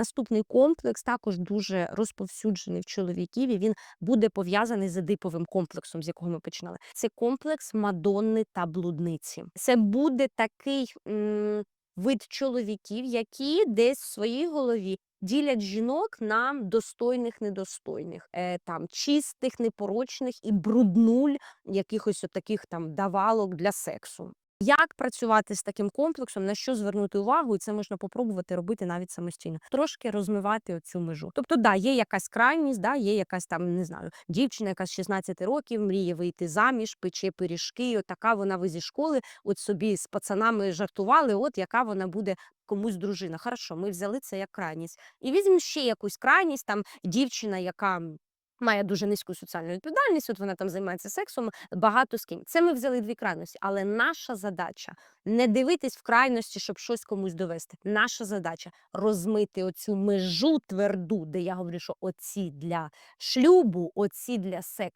Наступний комплекс також дуже розповсюджений в чоловіків, і він буде пов'язаний з едиповим комплексом, з якого ми починали. Це комплекс Мадонни та блудниці. Це буде такий м, вид чоловіків, які десь в своїй голові ділять жінок на достойних, недостойних, е, там чистих, непорочних і бруднуль якихось таких там давалок для сексу. Як працювати з таким комплексом, на що звернути увагу, і це можна попробувати робити навіть самостійно, трошки розмивати оцю межу. Тобто, да, є якась крайність, да, є якась там, не знаю, дівчина, яка з 16 років мріє вийти заміж, пече пиріжки, от така вона ви зі школи, от собі з пацанами жартували, от яка вона буде комусь дружина. Хорошо, ми взяли це як крайність. І візьмемо ще якусь крайність, там дівчина, яка має дуже низьку соціальну відповідальність, от вона там займається сексом, багато з ким. Це ми взяли дві крайності, але наша задача не дивитись в крайності, щоб щось комусь довести. Наша задача розмити оцю межу тверду, де я говорю, що оці для шлюбу, оці для сексу.